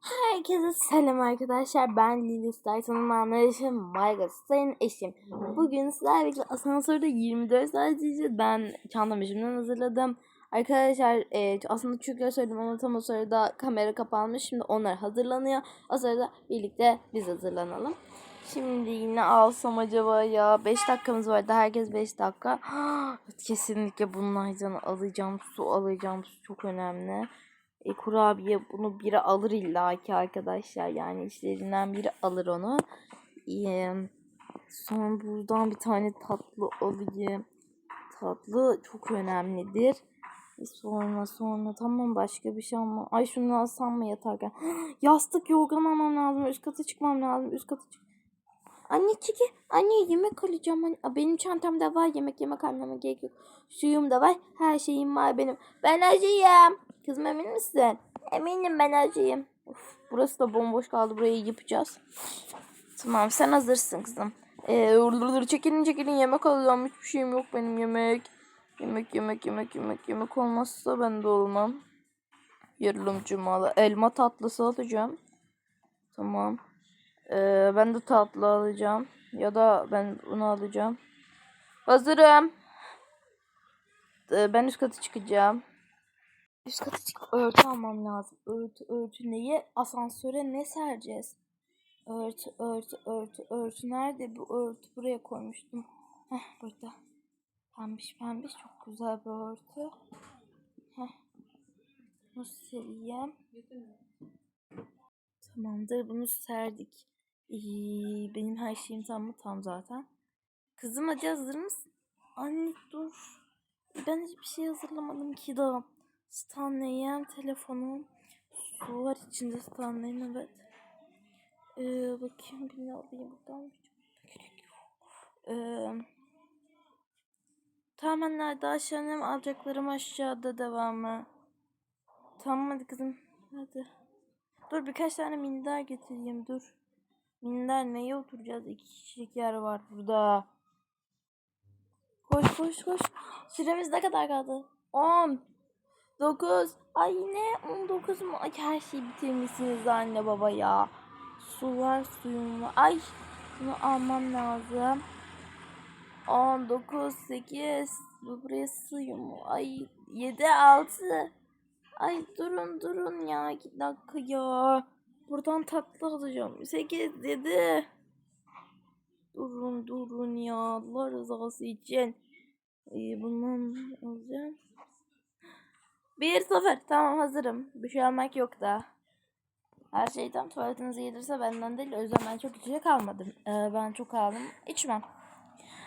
Herkese selam arkadaşlar. Ben Lili Star tanımam eşim Maygat sayın eşim. Bugün sizlerle birlikte asansörde 24 saat izleyeceğiz. Ben çantamı şimdiden hazırladım. Arkadaşlar e, aslında çünkü söyledim ama tam o sırada kamera kapanmış. Şimdi onlar hazırlanıyor. O sırada birlikte biz hazırlanalım. Şimdi yine alsam acaba ya. 5 dakikamız vardı. Herkes 5 dakika. Kesinlikle bunlardan alacağım. Su alacağım. Su çok önemli e, kurabiye bunu biri alır illaki arkadaşlar. Yani işlerinden biri alır onu. E, sonra buradan bir tane tatlı alayım. Tatlı çok önemlidir. E, sonra sonra tamam başka bir şey almam. Ay şunu alsam mı yatarken? Yastık yorgan almam lazım. Üst kata çıkmam lazım. Üst kata çık. Anne çeki. Anne yemek alacağım. Anne. Benim çantamda var yemek yemek almama gerek yok. Suyum da var. Her şeyim var benim. Ben acıyım. Kızım emin misin? Eminim ben acıyım. Of, burası da bomboş kaldı. Burayı yapacağız. Tamam sen hazırsın kızım. Ee, dur çekilin çekilin yemek alıyorum. Hiçbir şeyim yok benim yemek. Yemek yemek yemek yemek yemek olmazsa ben de olmam. Yarılım cumalı. Elma tatlısı alacağım. Tamam. Ee, ben de tatlı alacağım. Ya da ben bunu alacağım. Hazırım. Ee, ben üst kata çıkacağım. Üst kata çıkıp örtü almam lazım. Örtü, örtü neyi? Asansöre ne sereceğiz? Örtü, örtü, örtü, örtü. Nerede bu örtü? Buraya koymuştum. Heh, burada. Pembiş pembiş çok güzel bir örtü. Heh. Bunu sereyim. Tamamdır bunu serdik. Ee, benim her şeyim tam mı? Tam zaten. Kızım hadi hazır mısın? Anne dur. Ben hiçbir şey hazırlamadım ki daha. Stanley'im telefonum. Su var içinde Stanley'in evet. Ee, bakayım bir ne alayım buradan. Ee, tamam nerede aşağıya alacaklarım aşağıda devamı. Tamam hadi kızım. Hadi. Dur birkaç tane minder getireyim dur. Minder neye oturacağız? İki kişilik yer var burada. Koş koş koş. Süremiz ne kadar kaldı? 10. 9. Ay ne? 19 mu? Ay her şeyi bitirmişsiniz anne baba ya. Su var suyum var. Ay bunu almam lazım. 10, 9, 8. Bu buraya suyum mu? Ay 7, 6. Ay durun durun ya. İki dakika ya. Buradan tatlı alacağım. 8, 7. Durun durun ya. Allah rızası için. Ee, bundan alacağım. Bir sıfır. Tamam hazırım. Bir şey almak yok da. Her şeyden tuvaletinizi yedirse benden değil. O yüzden ben çok içecek almadım. Ee, ben çok aldım. İçmem.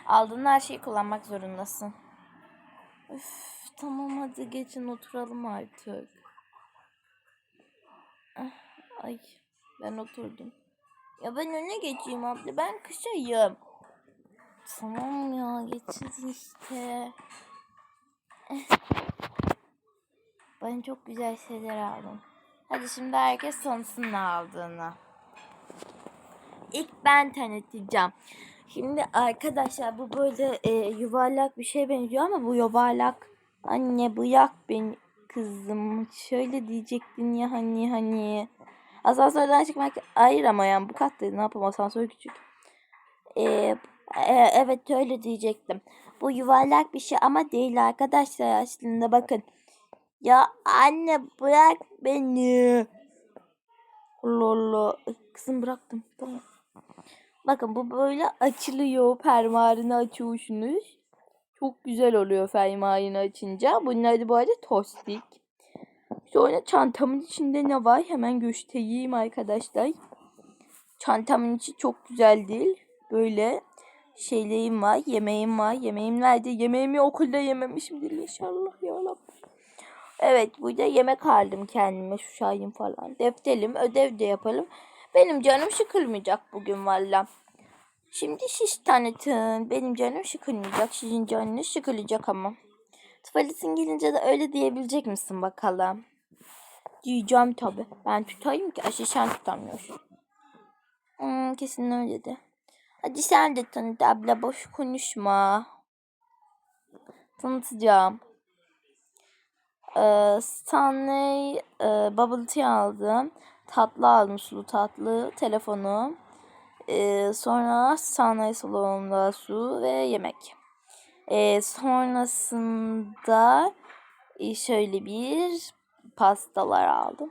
Aldığın her şeyi kullanmak zorundasın. Üf, tamam hadi geçin oturalım artık. Ah, Ay ben oturdum. Ya ben öne geçeyim abla. Ben kışayım. Tamam ya geçin işte. Ben çok güzel şeyler aldım. Hadi şimdi herkes ne aldığını. İlk ben tanıtacağım. Şimdi arkadaşlar bu böyle e, yuvarlak bir şey benziyor ama bu yuvarlak. Anne bu yak beni kızım. Şöyle diyecektin ya hani hani. Asansörden çıkmak hayır ama yani bu kattaydı ne yapalım asansör küçük. Ee, e, evet öyle diyecektim. Bu yuvarlak bir şey ama değil arkadaşlar aslında bakın. Ya anne bırak beni. Allah Allah. Kızım bıraktım. Tamam. Bakın bu böyle açılıyor. Fermuarını açıyorsunuz. Çok güzel oluyor fermuarını açınca. Bunlar bu arada tostik. Sonra çantamın içinde ne var? Hemen göstereyim arkadaşlar. Çantamın içi çok güzel değil. Böyle şeylerim var. Yemeğim var. Yemeğim nerede? Yemeğimi okulda yememişimdir inşallah ya. Evet burada yemek aldım kendime şu şahin falan. Defterim ödev de yapalım. Benim canım sıkılmayacak bugün valla. Şimdi siz tanıtın. Benim canım sıkılmayacak. Sizin canınız sıkılacak ama. Tuvaletin gelince de öyle diyebilecek misin bakalım? Diyeceğim tabi. Ben tutayım ki. Aşı sen tutamıyorsun. Hmm, kesin öyle de. Hadi sen de tanıt abla. Boş konuşma. Tanıtacağım. Ee, Stanley e, bubble tea aldım. Tatlı aldım, sulu tatlı. Telefonu. Ee, sonra Stanley salonunda su ve yemek. Ee, sonrasında e, şöyle bir pastalar aldım.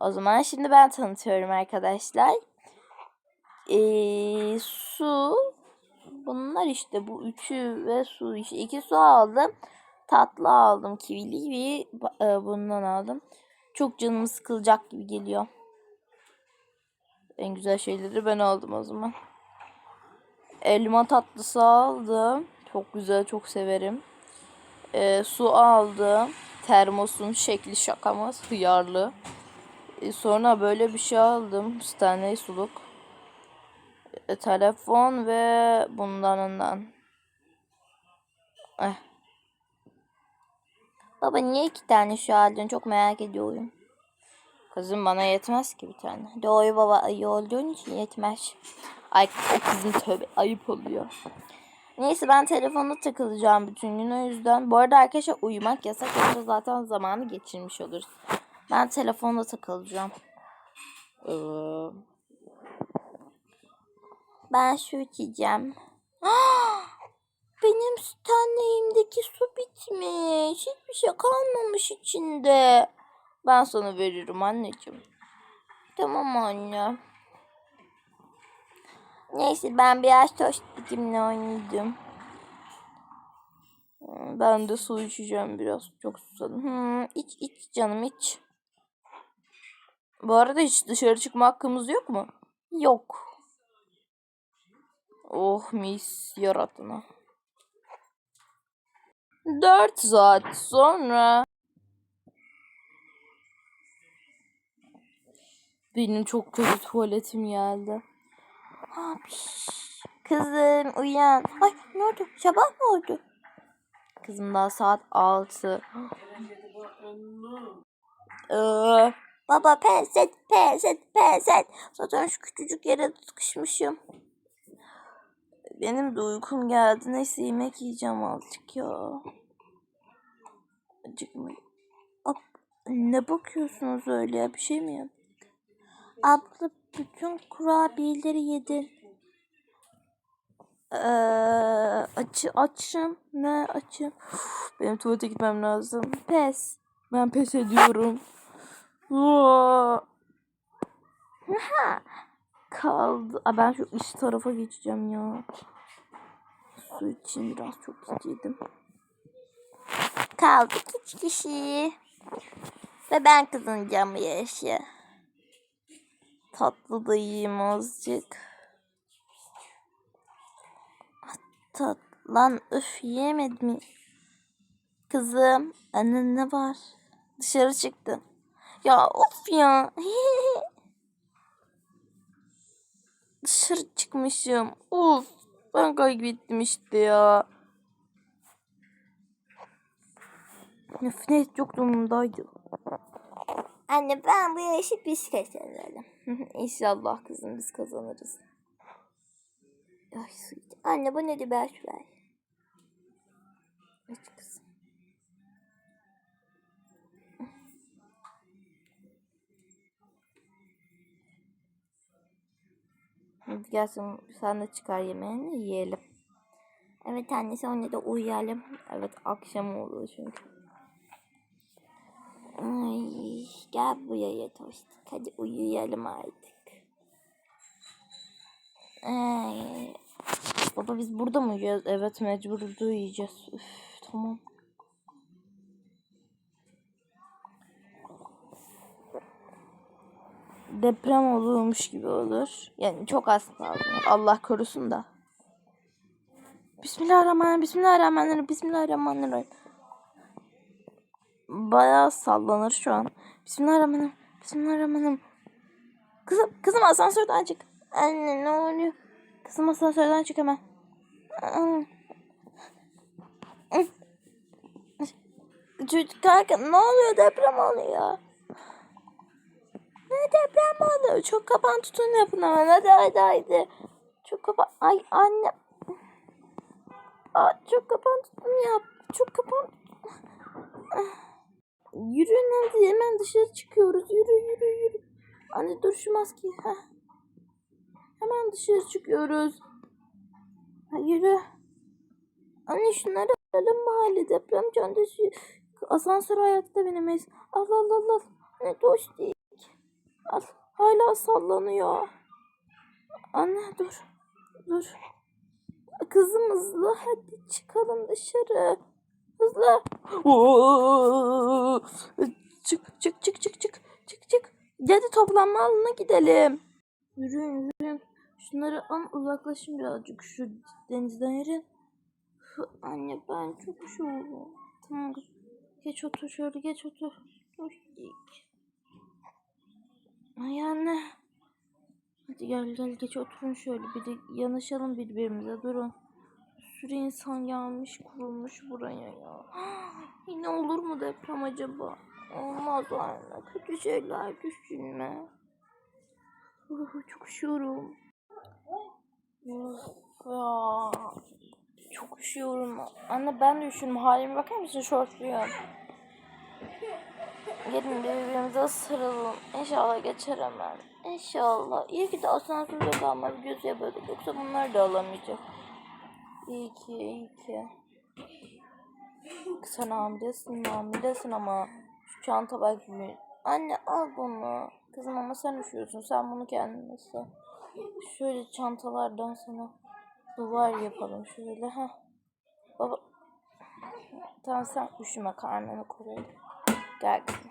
O zaman şimdi ben tanıtıyorum arkadaşlar. Ee, su bunlar işte bu üçü ve su işte iki su aldım. Tatlı aldım kivili ve e, bundan aldım. Çok canım sıkılacak gibi geliyor. En güzel şeyleri ben aldım o zaman. Elma tatlısı aldım. Çok güzel, çok severim. Ee, su aldım. Termosun şekli şakamaz, hıyarlı. Ee, sonra böyle bir şey aldım. Stanley suluk. Ee, telefon ve bundan ondan. Eh. Baba niye iki tane şu aldın? Çok merak ediyorum. Kızım bana yetmez ki bir tane. Doğru baba ayı olduğun için yetmez. Ay o kızın tövbe ayıp oluyor. Neyse ben telefonda takılacağım bütün gün o yüzden. Bu arada arkadaşlar uyumak yasak. Yoksa zaten zamanı geçirmiş oluruz. Ben telefonda takılacağım. Ee, ben şu içeceğim. Benim Stanley'imdeki su bitmiş. Hiçbir şey kalmamış içinde. Ben sana veririm anneciğim. Tamam anne. Neyse ben biraz tost bizimle oynadım. Hmm, Ben de su içeceğim biraz. Çok susadım. Hmm, iç iç canım iç. Bu arada hiç dışarı çıkma hakkımız yok mu? Yok. Oh mis yaratına. Dört saat sonra. Benim çok kötü tuvaletim geldi. Abi. Kızım uyan. Ay ne oldu? Sabah mı oldu? Kızım daha saat 6. ee, baba pes et, pes et, pes et. Zaten şu küçücük yere sıkışmışım. Benim de uykum geldi. Neyse yemek yiyeceğim azıcık ya. Acıkma. Ab, ne bakıyorsunuz öyle? Bir şey mi yap? Abla bütün kurabiyeleri yedin. Ee, açı, açım. Ne açım? Benim tuvalete gitmem lazım. Pes. Ben pes ediyorum. Kaldı. Aa, ben şu iç tarafa geçeceğim ya. Su için biraz çok istedim. Kaldık üç kişi. Ve ben kazanacağım bu yarışı. Tatlı da yiyeyim azıcık. Tat lan öf yiyemedim. Kızım anne ne var? Dışarı çıktım. Ya of ya. Dışarı çıkmışım. Of. Ben kaybettim işte ya. Nefret çok durumundaydı. Anne ben bu yarışı biz kazanalım. İnşallah kızım biz kazanırız. Ay iç. Anne bu ne biber ver. Aç kızım. Hadi gelsin sen de çıkar yemeğini yiyelim. Evet anne sonra da uyuyalım. Evet akşam oldu çünkü. Ay, gel buraya toştuk. Hadi uyuyalım artık. Ay. Baba biz burada mı uyuyacağız? Evet mecbur uyuyacağız. Üf, tamam. Deprem oluyormuş gibi olur. Yani çok kaldı. Allah korusun da. Bismillahirrahmanirrahim. Bismillahirrahmanirrahim. Bismillahirrahmanirrahim. Bayağı sallanır şu an. Bismillahirrahmanirrahim. Bismillahirrahmanirrahim. Kızım, kızım asansörden çık. Anne ne oluyor? Kızım asansörden çık hemen. Çocuk kanka ne oluyor deprem oluyor. Ne deprem oluyor? Çok kapan tutun yapın hemen hadi hadi hadi. Çok kapan. Ay anne. Aa, çok kapan tutun yap. Çok kapan. Yürüyün hadi hemen dışarı çıkıyoruz. Yürü yürü yürü. Anne dur şu maskeyi. Heh. Hemen dışarı çıkıyoruz. Ha, yürü. Anne şunları alalım mahalle deprem çantası. Asansör ayakta es. Al al al al. Ne dostik. Al. Hala sallanıyor. Anne dur. Dur. Kızım hızlı hadi çıkalım dışarı. Hızlı. Çık çık çık çık çık çık çık. Hadi toplanma alanına gidelim. Yürüyün yürüyün. Şunları an uzaklaşın birazcık şu denizden. Hı, Anne ben çok üşüyorum. Tamam. Geç otur şöyle geç otur. Ay anne. Hadi gel gel geç oturun şöyle bir de yanaşalım birbirimize durun. Sürü insan gelmiş kurulmuş buraya ya. Yine olur mu deprem acaba? Olmaz anne. Kötü şeyler düşünme. Çok üşüyorum. Ya. Çok üşüyorum. Anne ben de üşüyorum. Halime bakar mısın şortluyum. Gelin birbirimize sarılalım. İnşallah geçer hemen. İnşallah. İyi ki de asansörde kalmaz göz yapıyorduk. Yoksa bunlar da alamayacak. İyi ki, iyi ki. Sen hamilesin, hamilesin ama şu çanta bak büyük. Anne al bunu. Kızım ama sen üşüyorsun. Sen bunu kendin ısır. Şöyle çantalardan sana duvar yapalım şöyle. ha. Baba. Tamam sen üşüme karnını koru. Gel kızım.